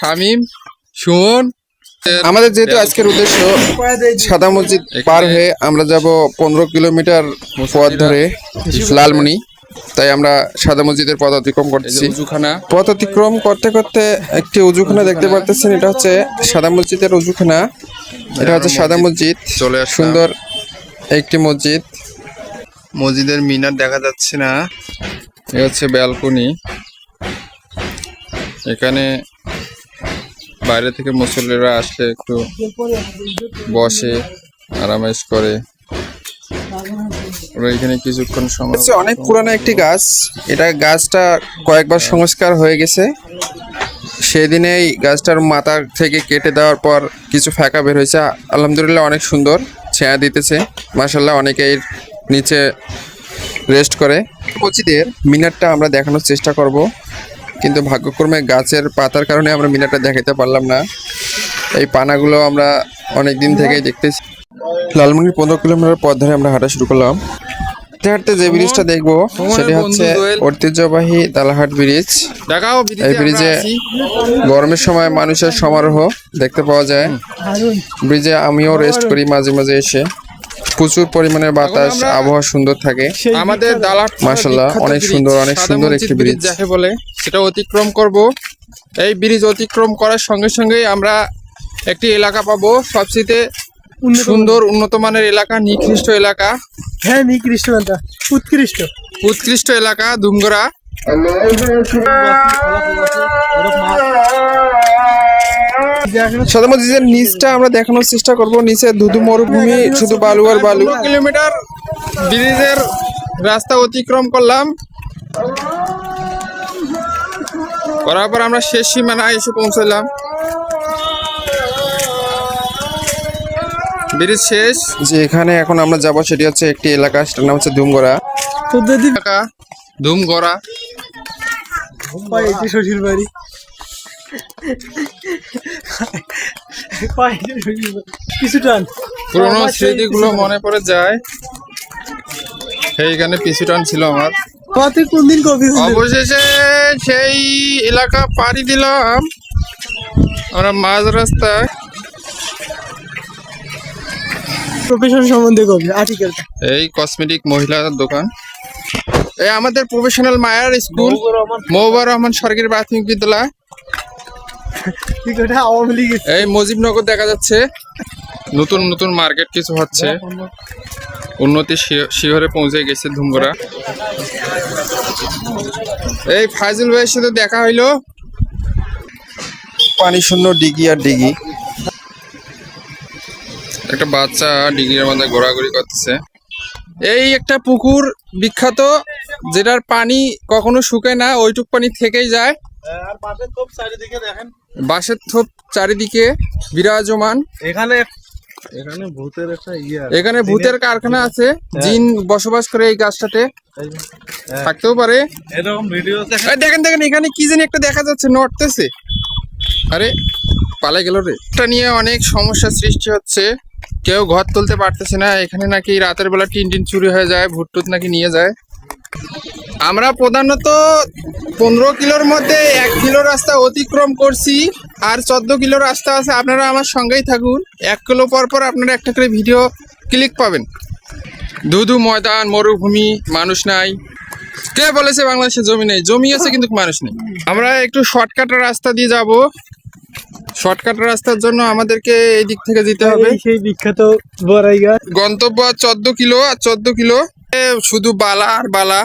শামিম সুমন। আমাদের যেহেতু আজকের উদ্দেশ্য সাদা মসজিদ পার হয়ে আমরা যাব পনেরো কিলোমিটার পথ ধরে লালমনি। তাই আমরা সাদা মসজিদের পথ অতিক্রম করতেছি উজুখানা। পথ অতিক্রম করতে করতে একটি উজুখানা দেখতে পারতেছেন এটা হচ্ছে সাদা মসজিদের উজুখানা। এটা হচ্ছে সাদা মসজিদ। চলে। সুন্দর একটি মসজিদ। মসজিদের মিনার দেখা যাচ্ছে না। এ হচ্ছে ব্যালকনি। এখানে বাইরে থেকে মুসল্লিরা আসে, একটু বসে, আরামাইশ করে। এখানে কিছুক্ষণ সময় অনেক পুরানো একটি গাছ। এটা গাছটা কয়েকবার সংস্কার হয়ে গেছে। সেদিনে এই গাছটার মাথা থেকে কেটে দেওয়ার পর কিছু ফাঁকা বের হয়েছে। আলহামদুলিল্লাহ অনেক সুন্দর, ছেঁয়া দিতেছে। মাসাল্লাহ অনেকে নিচে রেস্ট করে। মসজিদের মিনারটা আমরা দেখানোর চেষ্টা করব। কিন্তু ভাগ্যক্রমে গাছের পাতার কারণে আমরা মিনারটা দেখাতে পারলাম না। এই পানাগুলো আমরা অনেক দিন থেকেই দেখতেছি। লালমনির পনেরো কিলোমিটার পথ ধরে আমরা হাঁটা শুরু করলাম। হাঁটতে হাঁটতে যে ব্রিজটা দেখব সেটি হচ্ছে ঐতিহ্যবাহী দালাহাট ব্রিজ। এই ব্রিজে গরমের সময় মানুষের সমারোহ দেখতে পাওয়া যায়। ব্রিজে আমিও রেস্ট করি মাঝে মাঝে এসে। প্রচুর পরিমাণে বাতাস আবহাওয়া সুন্দর থাকে। আমাদের দালাট মাশাআল্লাহ, অনেক সুন্দর, অনেক সুন্দর একটি ব্রিজ। যাকে বলে সেটা অতিক্রম করব। এই ব্রিজ অতিক্রম করার সঙ্গে সঙ্গেই আমরা একটি এলাকা পাবো সবচেয়ে সুন্দর উন্নত মানের এলাকা নিকৃষ্ট এলাকা। হ্যাঁ নিকৃষ্ট উৎকৃষ্ট। উৎকৃষ্ট এলাকা দুমগরা মসজিদের নিচটা আমরা দেখানোর চেষ্টা করব। নিচে ধুধু মরুভূমি শুধু বালু। আর বালু কিলোমিটার ব্রিজের রাস্তা অতিক্রম করলাম। করার পর আমরা শেষ সীমানায় এসে পৌঁছলাম। ব্রিজ শেষ। যে এখানে এখন আমরা যাব সেটি হচ্ছে একটি এলাকা সেটার নাম হচ্ছে ধুমগড়া। এলাকা ধুমগড়া। শ্বশুর বাড়ি টান পুরোনো স্মৃতিগুলো মনে পড়ে যায়। সেইখানে পিছু টান ছিল আমার। তুই কোন দিন কবি অবশেষে সেই এলাকা পাড়ি দিলাম। আমরা মাঝ রাস্তায় প্রফেশন সম্বন্ধে কবি আর্টিকেলটা এই কসমেটিক মহিলার দোকান। এই আমাদের প্রফেশনাল মায়ার স্কুল। মৌবা রহমান। সরকারি প্রাথমিক বিদ্যালয়। এই মুজিবনগর দেখা যাচ্ছে। নতুন নতুন মার্কেট কিছু হচ্ছে। উন্নতি শি- শিখরে পৌঁছে গেছে ধুমগড়া এই ফাইজুল ভাইয়ের সাথে দেখা হইল। পানি শূন্য ডিগি আর ডিগি একটা বাচ্চা ডিগ্রির মধ্যে ঘোরাঘুরি করতেছে। এই একটা পুকুর বিখ্যাত, যেটার পানি কখনো শুকায় না, ওইটুক পানি থেকেই যায়। আর চারিদিকে দেখেন। বাঁশের থোপ চারিদিকে বিরাজমান। এখানে এখানে ভূতের একটা ইয়ে এখানে ভূতের কারখানা আছে। জিন বসবাস করে এই গাছটাতে। থাকতেও পারে। এরকম ভিডিও দেখেন দেখেন এখানে কি জানি একটা দেখা যাচ্ছে নড়তেছে। আরে পালাই গেল রে। এটা নিয়ে অনেক সমস্যা সৃষ্টি হচ্ছে। কেউ ঘর তুলতে পারতেছে না। এখানে নাকি রাতের বেলা টিন টিন চুরি হয়ে যায় ভুট টুট নাকি নিয়ে যায়। আমরা প্রধানত পনেরো কিলোর মধ্যে এক কিলো রাস্তা অতিক্রম করছি আর চোদ্দ কিলো রাস্তা আছে আপনারা আমার সঙ্গেই থাকুন। এক কিলো পর পর আপনারা একটা করে ভিডিও ক্লিক পাবেন। ধুধু ময়দান মরুভূমি মানুষ নাই। কে বলেছে বাংলাদেশে জমি নেই? জমি আছে কিন্তু মানুষ নেই। আমরা একটু শর্টকাট রাস্তা দিয়ে যাব। শর্টকাট রাস্তার জন্য আমাদেরকে এই দিক থেকে যেতে হবে। সেই বিখ্যাত বড়াই গাছ গন্তব্য চোদ্দ কিলো আর চোদ্দ কিলো শুধু বালা আর বালা।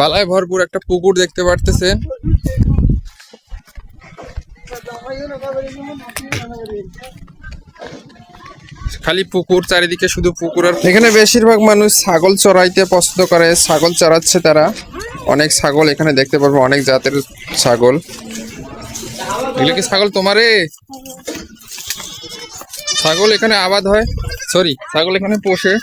বালায় ভরপুর একটা পুকুর দেখতে পারতেছেন। খালি পুকুর চারিদিকে শুধু পুকুর আর এখানে বেশিরভাগ মানুষ ছাগল চড়াইতে পছন্দ করে ছাগল চড়াচ্ছে তারা। অনেক ছাগল এখানে দেখতে পারব অনেক জাতের ছাগল। এগুলো কি ছাগল তোমারে? ছাগল এখানে আবাদ হয়। সরি ছাগল এখানে পোষে।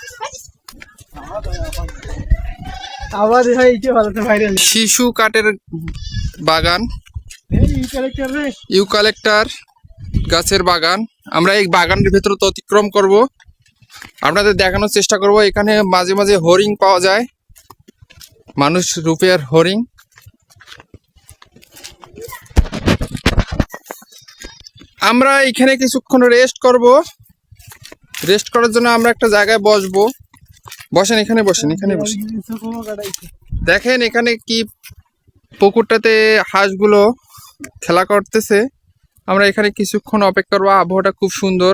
শিশু কাঠের বাগান। ইউকালেক্টার গাছের বাগান। আমরা এই বাগানের ভেতরে তো অতিক্রম করব। আপনাদের দেখানোর চেষ্টা করব এখানে মাঝে মাঝে হরিণ পাওয়া যায়। মানুষ রূপের হরিণ। আমরা এখানে কিছুক্ষণ রেস্ট করব। রেস্ট করার জন্য আমরা একটা জায়গায় বসবো। বসেন, এখানে বসেন এখানে বসেন। দেখেন এখানে কি পুকুরটাতে হাঁসগুলো খেলা করতেছে। আমরা এখানে কিছুক্ষণ অপেক্ষা করব। আবহাওয়াটা খুব সুন্দর।